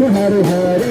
कृष्ण हरे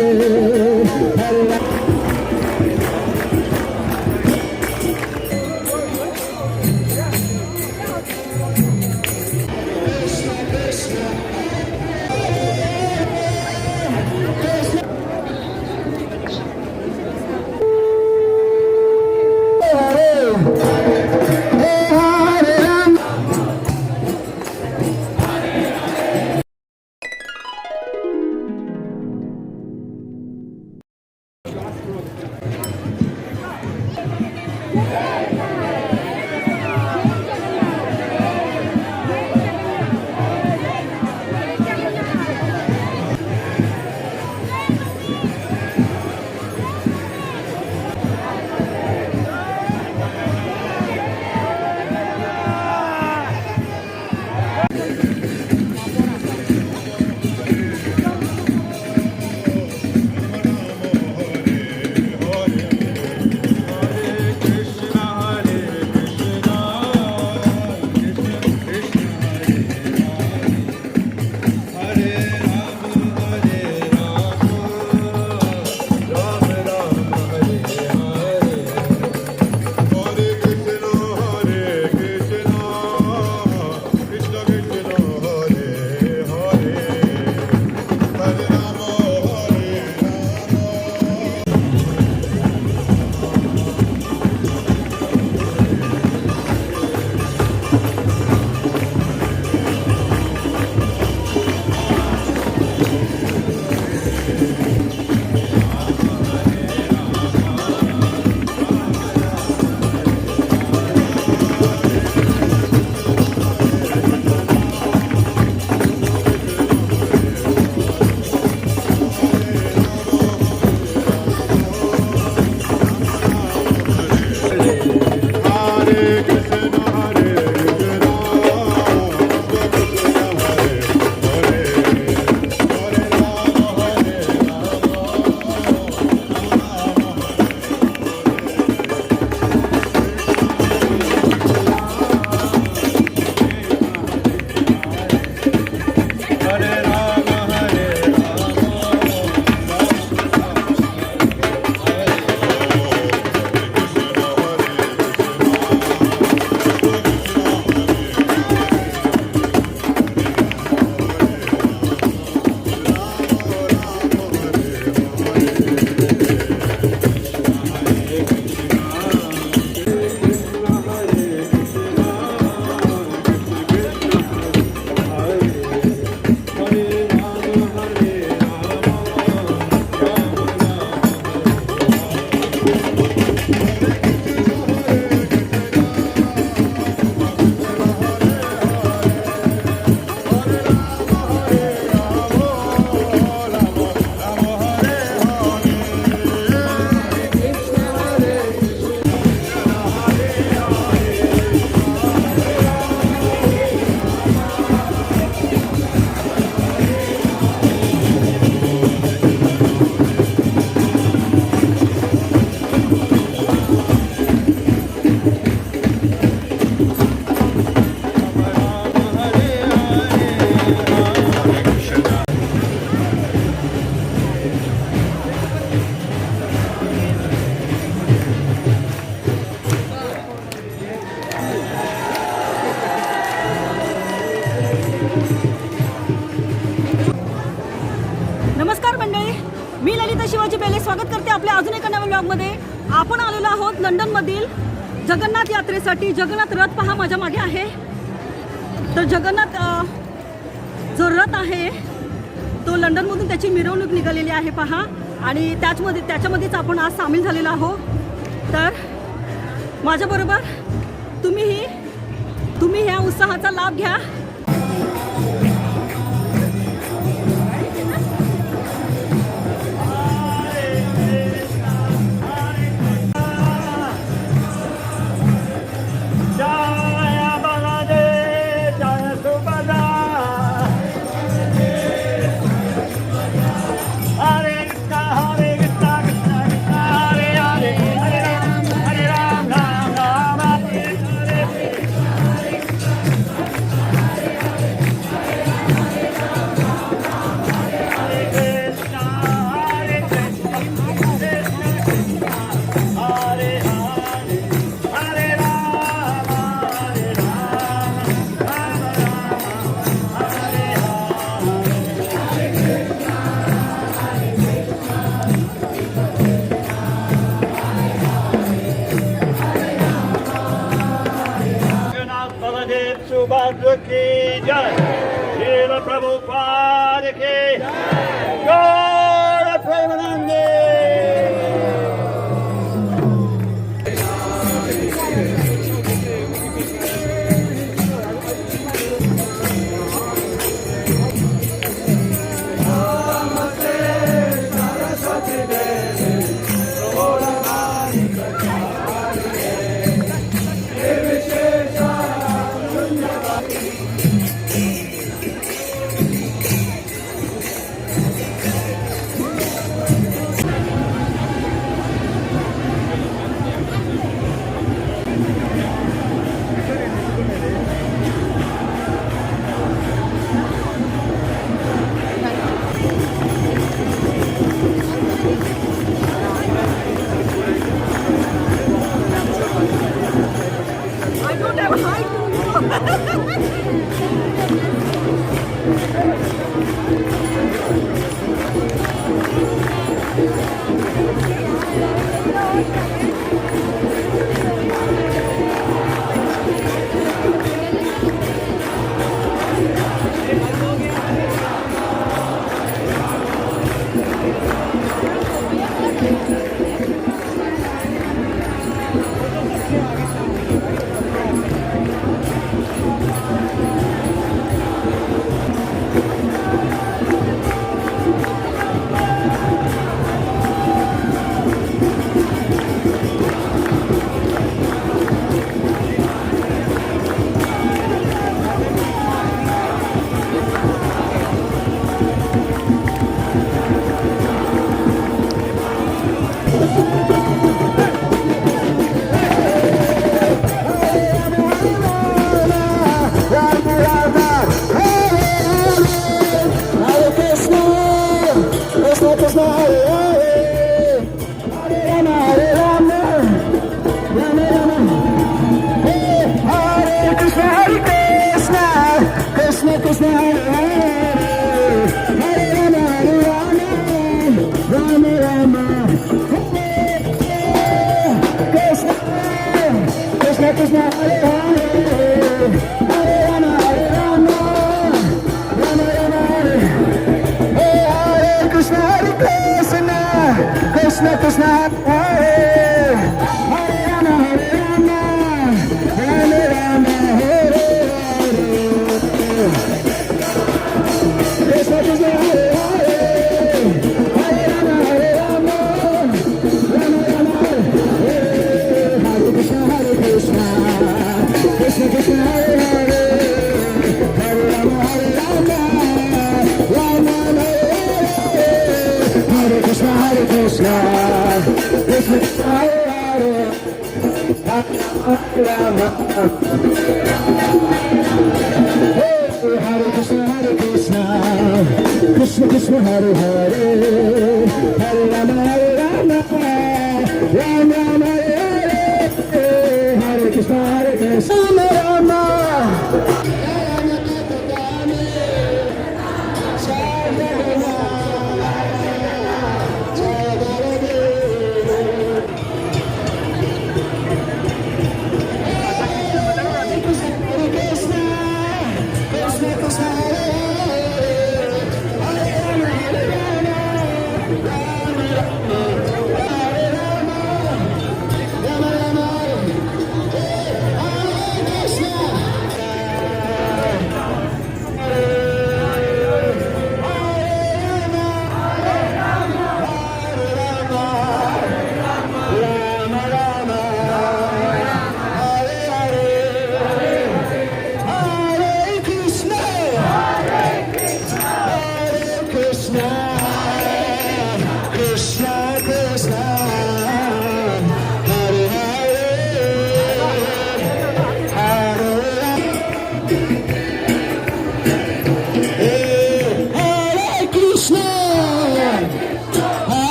जगन्नाथ जगन्नाथ रथ पहा माझ्या मागे आहे. तर जगन्नाथ जो रथ आहे तो लंडनमधून त्याची मिरवणूक निघालेली आहे पहा. आणि त्याचमध्ये त्याच्यामध्येच आपण आज सामील झालेलो आहोत. तर माझ्याबरोबर तुम्हीही तुम्ही ह्या उत्साहाचा लाभ घ्या. Krishna not. Rama, Hare Krishna, Hare Krishna, Krishna Krishna, Hare Hare.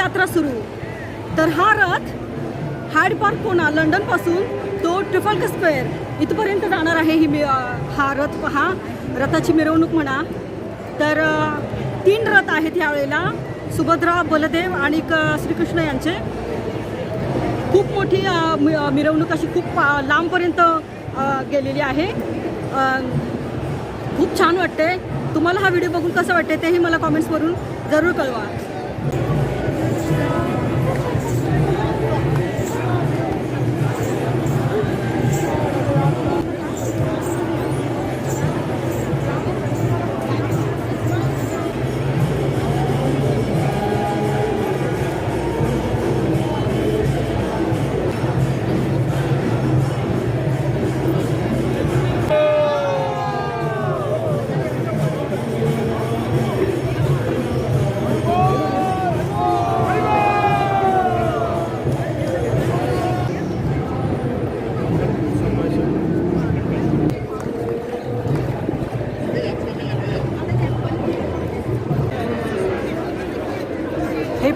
यात्रा सुरू. तर हा रथ हायड पार्क पुणा लंडनपासून तो ट्रिफल्क स्क्वेअर इथपर्यंत जाणार आहे. ही मि- हा रथ पहा. रथाची मिरवणूक म्हणा. तर तीन रथ आहेत यावेळेला. सुभद्रा बलदेव आणि क- श्रीकृष्ण यांचे. खूप मोठी मि- मिरवणूक अशी खूप लांबपर्यंत गेलेली आहे. खूप छान वाटते तुम्हाला हा व्हिडिओ बघून कसं वाटते तेही मला कॉमेंट्सवरून जरूर कळवा.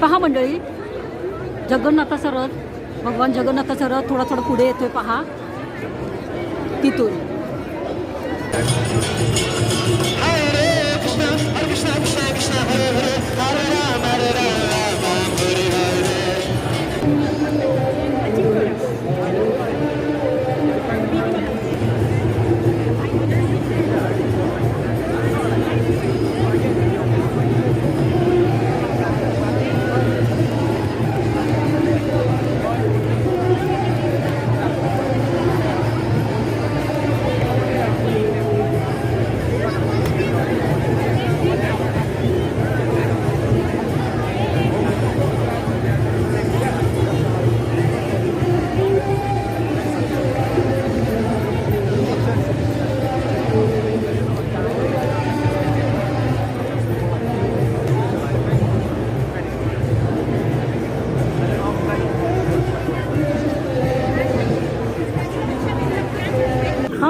पहा मंडळी. जगन्नाथाचा रथ भगवान जगन्नाथाचा रथ थोडा थोडा पुढे येतोय पहा. तिथून. हा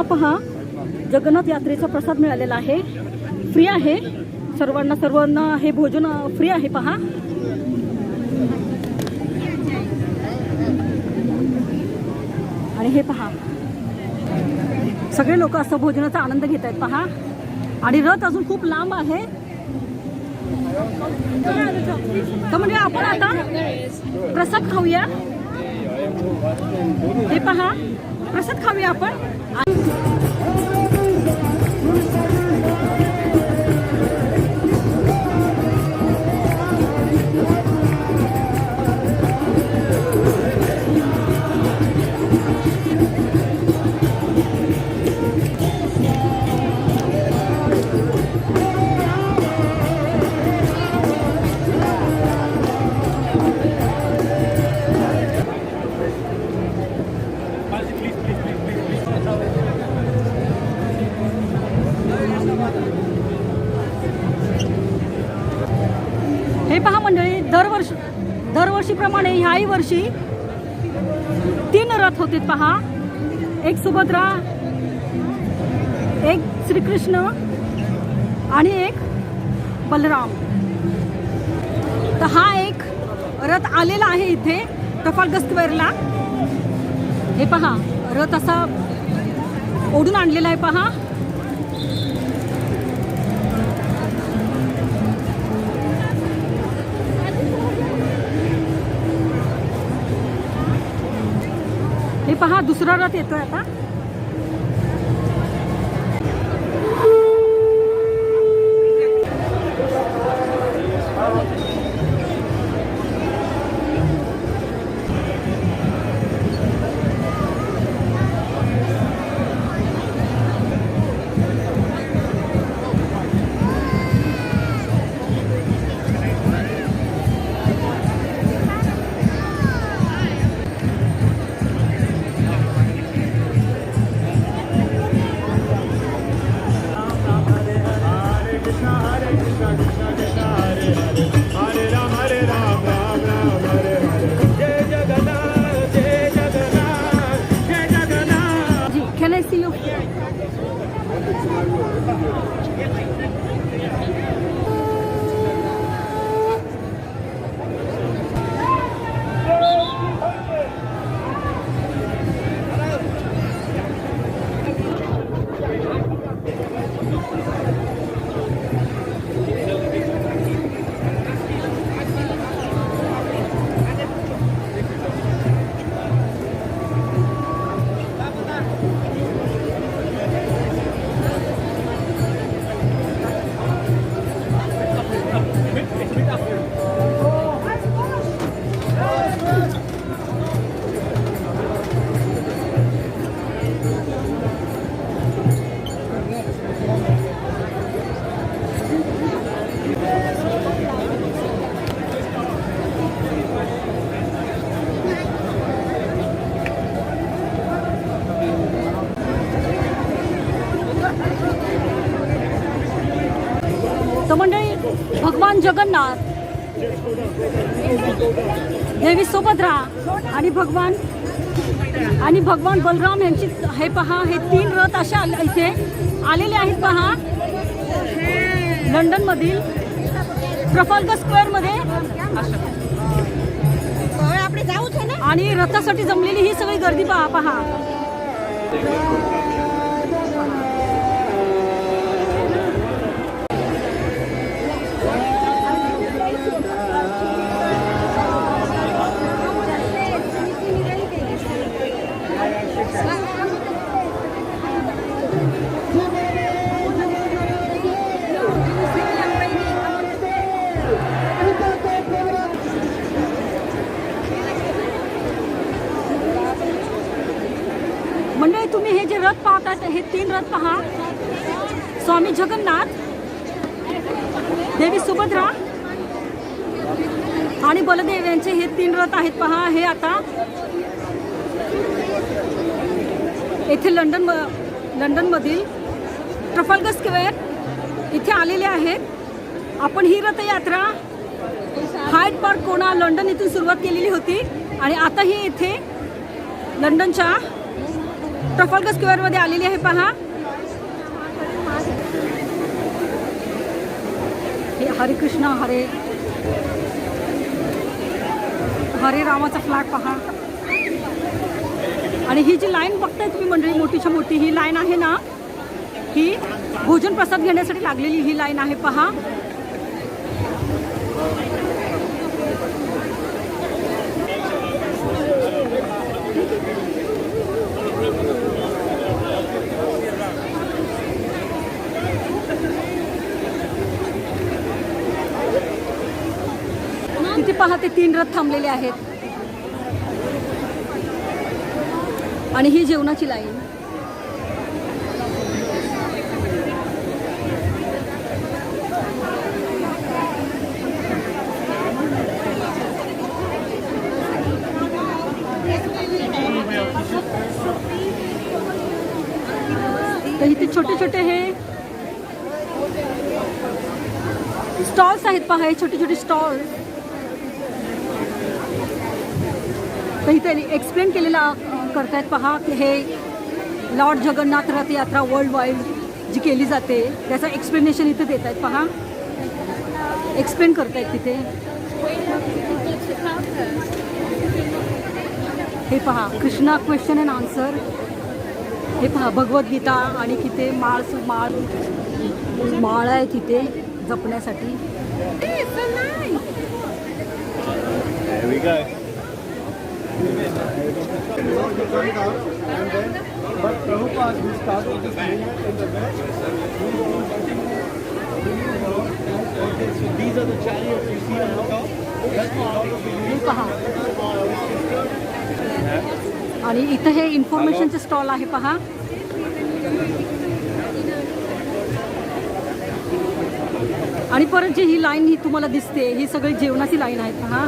पहा. जगन्नाथ यात्रेचा प्रसाद मिळालेला आहे. फ्री आहे. सर्वांना सर्वांना हे भोजन फ्री आहे पहा. आणि हे पहा. सगळे लोक असं भोजनाचा आनंद घेत आहेत पहा. आणि रथ अजून खूप लांब आहे. तर म्हणजे आपण आता प्रसाद खाऊया. हे पहा. प्रसाद खाऊया आपण. दरवर्षी दरवर्षीप्रमाणे ह्याही वर्षी तीन रथ होते पहा. एक सुभद्रा एक श्रीकृष्ण आणि एक बलराम. तर हा एक रथ आलेला आहे इथे टफाल्ग स्क्वेअरला हे पहा रथ असा ओढून आणलेला आहे पहा. हे पहा दुसरा रथ येतोय आता. See you? जगन्नाथ. देवी सोबत राहा. आणि भगवान आणि भगवान बलराम यांची हे पहा हे तीन रथ अशा इथे आलेले आहेत पहा. लंडनमधील स्क्वेअर स्क्वेअरमध्ये. आणि रथासाठी जमलेली ही सगळी गर्दी पहा पहा. रथ हे तीन रथ पहा. स्वामी जगन्नाथ देवी सुभद्रा आणि बलदेव यांचे हे तीन रथ आहेत पहा. हे आता येथे लंडन लंडनमधील ट्रफल्गर स्क्वेअर इथे आलेले आहेत. आपण ही रथयात्रा हायट पार्क कोणा लंडन इथून सुरुवात केलेली होती आणि आता ही इथे लंडनच्या ट्रफल्गर स्क्वेअरमध्ये आलेली आहे पहा. हे हरे कृष्ण हरे. हरे रामाचा फ्लॅग पहा. आणि ही जी लाईन बघताय तुम्ही मंडळी मोठीच्या मोठी ही लाईन आहे ना ही भोजन प्रसाद घेण्यासाठी लागलेली ही लाईन आहे पहा तिथे पहा ते तीन रथ थांबलेले आहेत. आणि ही जेवणाची लाईन. तर इथे छोटे छोटे हे स्टॉल्स आहेत पहा हे छोटे छोटे स्टॉल्स. तर इथे एक्सप्लेन केलेला करतायत. पहा की हे लॉर्ड जगन्नाथ रथ यात्रा वर्ल्ड वाईड जी केली जाते त्याचं एक्सप्लेनेशन इथे देत आहेत पहा. एक्सप्लेन करतायत तिथे. हे पहा कृष्णा क्वेश्चन अँड आन्सर हे पहा भगवद्गीता आणि तिथे माळ माळ माळ आहे तिथे जपण्यासाठी. There we go. These are the chariots you see on top. पहा आणि इथं हे इन्फॉर्मेशनचे स्टॉल आहे पहा आणि परत जी ही लाईन ही तुम्हाला दिसते ही सगळी जेवणाची लाईन आहे पहा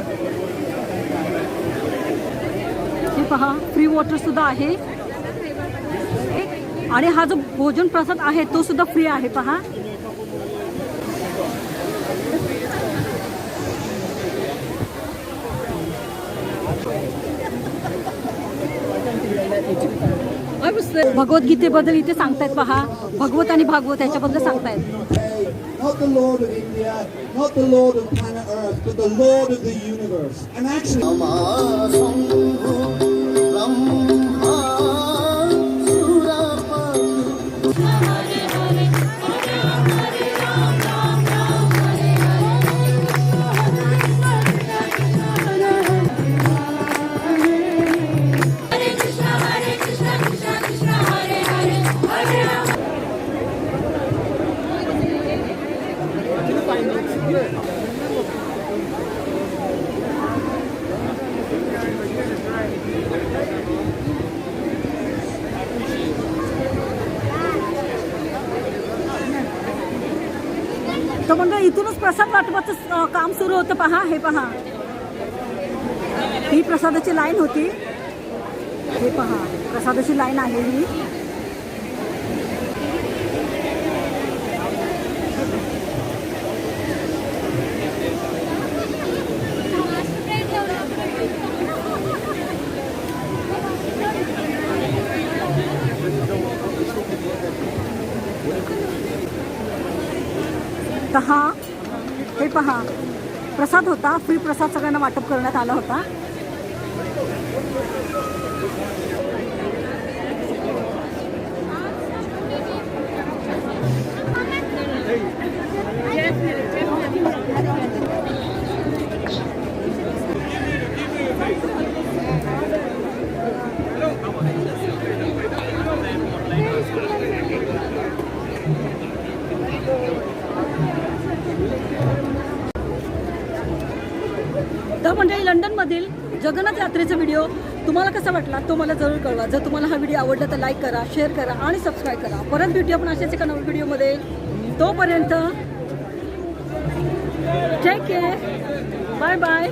पहा फ्री वॉटर सुद्धा आहे. आणि हा जो भोजन प्रसाद आहे तो सुद्धा फ्री आहे पहा. भगवद्गीतेबद्दल इथे सांगतायत पहा. भगवत आणि भागवत याच्याबद्दल सांगतायत. प्रसाद वाटपाचं काम सुरू होतं. पहा हे पहा. ही प्रसादाची लाईन होती. हे पहा प्रसादाची लाईन आहे ही. कहा पहा प्रसाद होता फ्री प्रसाद सगळ्यांना वाटप करण्यात आला होता. कसा वाटला तो मला जरूर कळवा. जर तुम्हाला हा व्हिडिओ आवडला तर लाईक करा शेअर करा आणि सबस्क्राईब करा. परत भेटूया आपण अशाच एका नवीन व्हिडिओमध्ये. तोपर्यंत टेक केअर बाय बाय